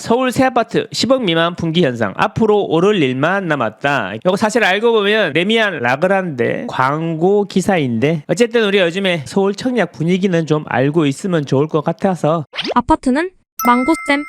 서울 새 아파트 10억 미만 분기 현상 앞으로 오를 일만 남았다. 이거 사실 알고 보면 레미안 라그란데 광고 기사인데 어쨌든 우리 요즘에 서울 청약 분위기는 좀 알고 있으면 좋을 것 같아서 아파트는 망고쌤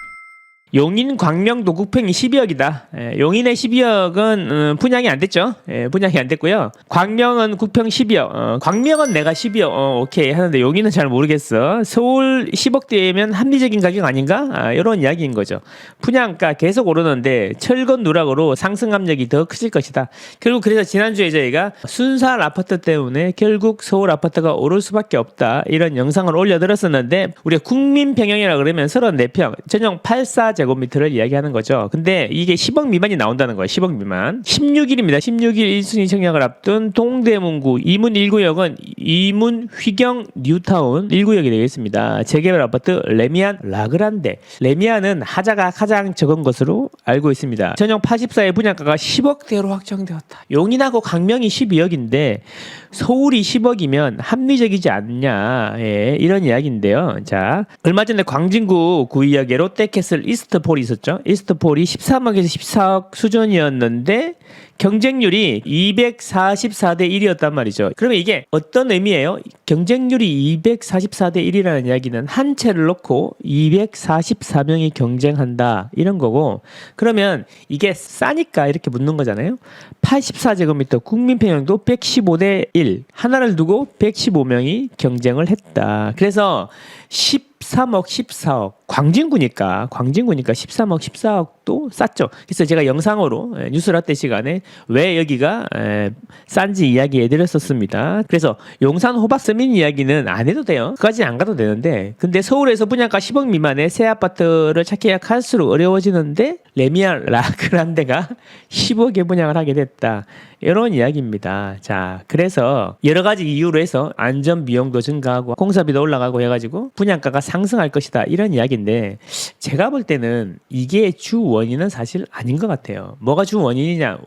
용인 광명도 국평이 12억이다. 예, 용인의 12억은 분양이 안 됐죠. 예, 분양이 안 됐고요. 광명은 국평 12억. 어, 광명은 내가 12억. 어, 오케이 하는데 용인은 잘 모르겠어. 서울 10억대면 합리적인 가격 아닌가? 아, 이런 이야기인 거죠. 분양가 계속 오르는데 철건 누락으로 상승 압력이 더 커질 것이다. 결국 그래서 지난주에 저희가 순살 아파트 때문에 결국 서울 아파트가 오를 수밖에 없다. 이런 영상을 올려드렸었는데 우리가 국민 평형이라 그러면 34평 전용 84 제곱미터를 이야기하는 거죠. 근데 이게 10억 미만이 나온다는 거예요. 10억 미만. 16일입니다. 16일 1순위 청약을 앞둔 동대문구 이문 1구역은 이문 휘경 뉴타운 1구역이 되겠습니다. 재개발 아파트 레미안 라그란데. 레미안은 하자가 가장 적은 것으로 알고 있습니다. 전용 84의 분양가가 10억대로 확정되었다. 용인하고 강명이 12억인데 서울이 10억이면 합리적이지 않냐. 예, 이런 이야기인데요. 자, 얼마 전에 광진구 구의역에 롯데캐슬 이스트 폴이 있었죠. 이스트폴이 13억에서 14억 수준이었는데 경쟁률이 244대 1이었단 말이죠. 그러면 이게 어떤 의미예요? 경쟁률이 244대 1이라는 이야기는 한 채를 놓고 244명이 경쟁한다 이런 거고 그러면 이게 싸니까 이렇게 묻는 거잖아요. 84제곱미터 국민평형도 115대 1 하나를 두고 115명이 경쟁을 했다. 그래서 13억, 14억 광진구니까 광진구니까 13억, 14억도 쌌죠. 그래서 제가 영상으로 에, 뉴스라떼 시간에 왜 여기가 에, 싼지 이야기해 드렸었습니다. 그래서 용산 호박 서민 이야기는 안 해도 돼요. 그까지 안 가도 되는데 근데 서울에서 분양가 10억 미만의 새 아파트를 찾기가 갈수록 어려워지는데 레미안 라그란데가 10억에 분양을 하게 됐다. 이런 이야기입니다. 자, 그래서 여러 가지 이유로 해서 안전 비용도 증가하고 공사비도 올라가고 해가지고 분양가가 상승할 것이다. 이런 이야기인데 제가 볼 때는 이게 주 원인은 사실 아닌 것 같아요. 뭐가 주 원인이냐?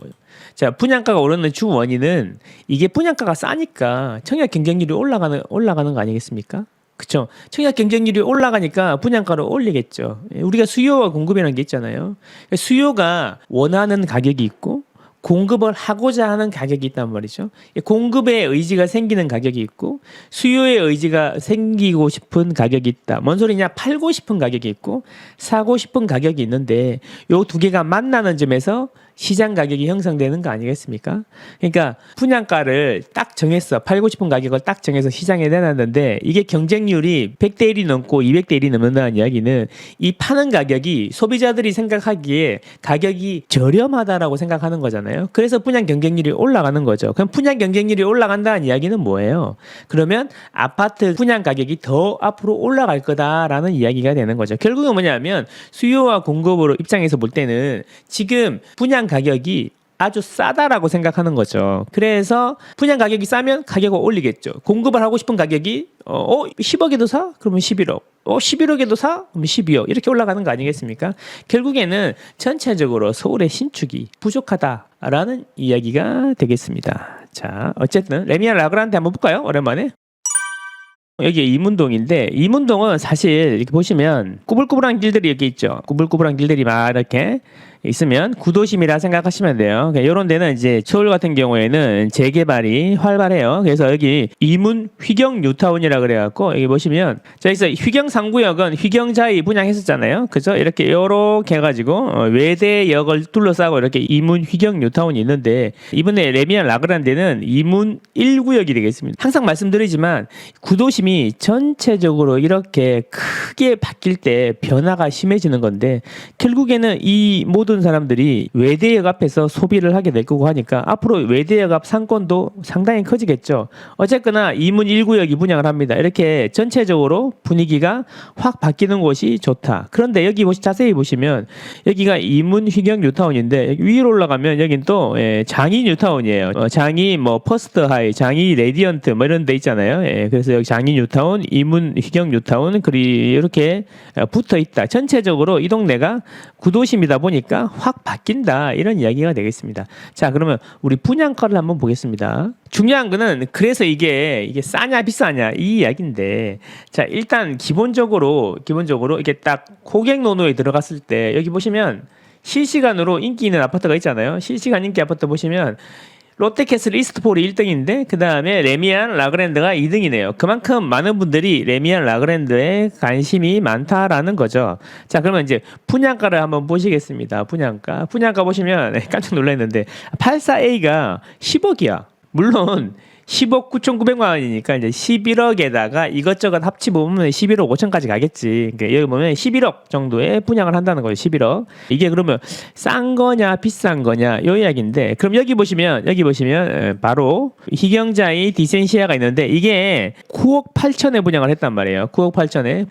자, 분양가가 오르는 주 원인은 이게 분양가가 싸니까 청약 경쟁률이 올라가는 올라가는 거 아니겠습니까? 그렇죠. 청약 경쟁률이 올라가니까 분양가를 올리겠죠. 예, 우리가 수요와 공급이라는 게 있잖아요. 수요가 원하는 가격이 있고 공급을 하고자 하는 가격이 있단 말이죠. 공급의 의지가 생기는 가격이 있고 수요의 의지가 생기고 싶은 가격이 있다. 뭔 소리냐? 팔고 싶은 가격이 있고 사고 싶은 가격이 있는데 요 두 개가 만나는 점에서 시장 가격이 형성되는 거 아니겠습니까? 그러니까 분양가를 딱 정했어. 팔고 싶은 가격을 딱 정해서 시장에 내놨는데 이게 경쟁률이 100대 1이 넘고 200대 1이 넘는다는 이야기는 이 파는 가격이 소비자들이 생각하기에 가격이 저렴하다라고 생각하는 거잖아요. 그래서 분양 경쟁률이 올라가는 거죠. 그럼 분양 경쟁률이 올라간다는 이야기는 뭐예요? 그러면 아파트 분양 가격이 더 앞으로 올라갈 거다라는 이야기가 되는 거죠. 결국은 뭐냐면 수요와 공급으로 입장에서 볼 때는 지금 분양 가격이 아주 싸다라고 생각하는 거죠. 그래서 분양 가격이 싸면 가격을 올리겠죠. 공급을 하고 싶은 가격이 어, 어 10억에도 사? 그러면 11억. 어 11억에도 사? 그럼 12억. 이렇게 올라가는 거 아니겠습니까? 결국에는 전체적으로 서울의 신축이 부족하다 라는 이야기가 되겠습니다. 자, 어쨌든 레미안 라그란테 한번 볼까요? 오랜만에. 여기 이문동인데 이문동은 사실 이렇게 보시면 꾸불꾸불한 길들이 여기 있죠. 꾸불꾸불한 길들이 막 이렇게 있으면 구도심이라 생각하시면 돼요. 이런 데는 이제 서울 같은 경우에는 재개발이 활발해요. 그래서 여기 이문 휘경 뉴타운이라 그래갖고 여기 보시면 자 여기서 휘경 상구역은 휘경자이 분양했었잖아요. 그죠? 이렇게 요렇게 해가지고 어, 외대역을 둘러싸고 이렇게 이문 휘경 뉴타운이 있는데 이번에 레미안 라그란데는 이문 1구역이 되겠습니다. 항상 말씀드리지만 구도심이 전체적으로 이렇게 크게 바뀔 때 변화가 심해지는 건데 결국에는 이 모든 사람들이 외대역 앞에서 소비를 하게 될 거고 하니까 앞으로 외대역 앞 상권도 상당히 커지겠죠. 어쨌거나 이문 1구역이 분양을 합니다. 이렇게 전체적으로 분위기가 확 바뀌는 곳이 좋다. 그런데 여기 보시 자세히 보시면 여기가 이문 휘경 뉴타운인데 위로 올라가면 여긴 또 예, 장이 뉴타운이에요. 어, 장이 뭐 퍼스트 하이, 장이 레디언트 뭐 이런 데 있잖아요. 예, 그래서 여기 장이 뉴타운, 이문 휘경 뉴타운 그리 이렇게 어, 붙어 있다. 전체적으로 이 동네가 구도심이다 보니까 확 바뀐다 이런 이야기가 되겠습니다. 자 그러면 우리 분양가를 한번 보겠습니다. 중요한 거는 그래서 이게 이게 싸냐 비싸냐 이 이야기인데 자 일단 기본적으로 기본적으로 이게 딱 고객 노노에 들어갔을 때 여기 보시면 실시간으로 인기 있는 아파트가 있잖아요. 실시간 인기 아파트 보시면 롯데캐슬 이스트폴이 1등인데 그 다음에 레미안 라그랜드가 2등이네요. 그만큼 많은 분들이 레미안 라그랜드에 관심이 많다라는 거죠. 자 그러면 이제 분양가를 한번 보시겠습니다. 분양가 분양가 보시면 깜짝 놀랐는데 84A가 10억이야. 물론 10억 9,900만 원이니까 이제 11억에다가 이것저것 합치 보면 11억 5천까지 가겠지. 그러니까 여기 보면 11억 정도의 분양을 한다는 거예요. 11억. 이게 그러면 싼 거냐 비싼 거냐 요 이야기인데 그럼 여기 보시면 여기 보시면 에, 바로 희경자의 디센시아가 있는데 이게 9억 8천에 분양을 했단 말이에요. 9억 8천에.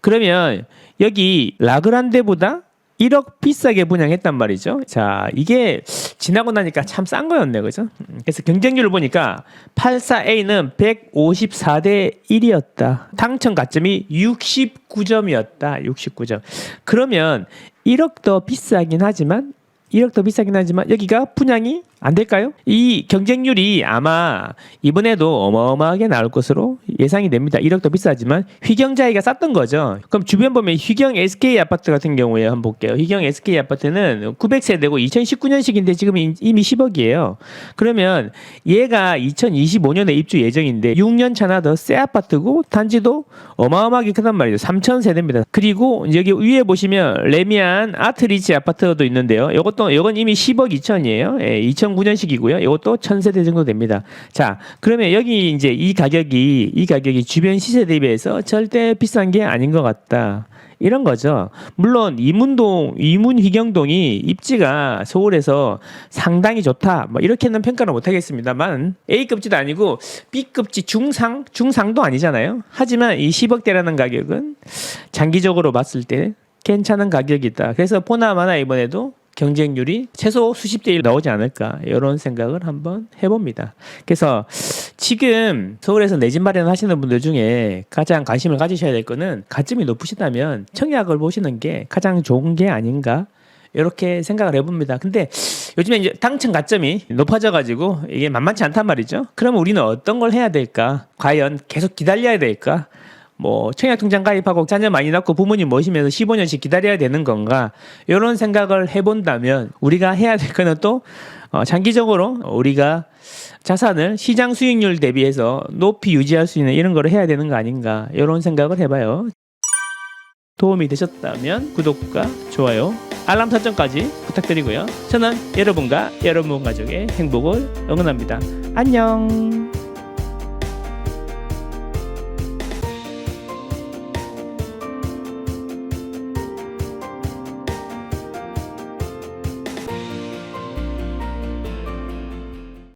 그러면 여기 라그란데보다 1억 비싸게 분양했단 말이죠. 자, 이게 지나고 나니까 참 싼 거였네, 그죠? 음, 그래서 경쟁률을 보니까 84A는 154대 1이었다. 당첨 가점이 69점이었다. 69점. 그러면 1억 더 비싸긴 하지만 1억 더 비싸긴 하지만 여기가 분양이 안 될까요? 이 경쟁률이 아마 이번에도 어마어마하게 나올 것으로 예상이 됩니다. 1억 더 비싸지만 휘경자이가 쌌던 거죠. 그럼 주변 보면 휘경 SK 아파트 같은 경우에 한번 볼게요. 휘경 SK 아파트는 900세대고 2019년식인데 지금 이- 이미 10억이에요. 그러면 얘가 2025년에 입주 예정인데 6년 차나 더 새 아파트고 단지도 어마어마하게 크단 말이죠. 3천 세대입니다. 그리고 여기 위에 보시면 레미안 아트리치 아파트도 있는데요. 이것도 이건 이미 10억 2천이에요. 예, 2009년식이고요. 이것도 1000세대 정도 됩니다. 자, 그러면 여기 이제 이 가격이 이 가격이 주변 시세 대비해서 절대 비싼 게 아닌 것 같다. 이런 거죠. 물론 이문동, 이문 희경동이 입지가 서울에서 상당히 좋다. 뭐 이렇게는 평가를 못 하겠습니다만 A급지도 아니고 B급지 중상, 중상도 아니잖아요. 하지만 이 10억대라는 가격은 장기적으로 봤을 때 괜찮은 가격이다. 그래서 보나마나 이번에도 경쟁률이 최소 수십 대1 나오지 않을까 이런 생각을 한번 해봅니다. 그래서 지금 서울에서 내 집 마련 하시는 분들 중에 가장 관심을 가지셔야 될 거는 가점이 높으시다면 청약을 보시는 게 가장 좋은 게 아닌가 이렇게 생각을 해봅니다. 근데 요즘에 이제 당첨 가점이 높아져가지고 이게 만만치 않단 말이죠. 그러면 우리는 어떤 걸 해야 될까? 과연 계속 기다려야 될까? 뭐 청약통장 가입하고 자녀 많이 낳고 부모님 모시면서 15년씩 기다려야 되는 건가 이런 생각을 해본다면 우리가 해야 될 거는 또 어, 장기적으로 우리가 자산을 시장 수익률 대비해서 높이 유지할 수 있는 이런 거를 해야 되는 거 아닌가 이런 생각을 해봐요. 도움이 되셨다면 구독과 좋아요, 알람 설정까지 부탁드리고요. 저는 여러분과 여러분 가족의 행복을 응원합니다. 안녕.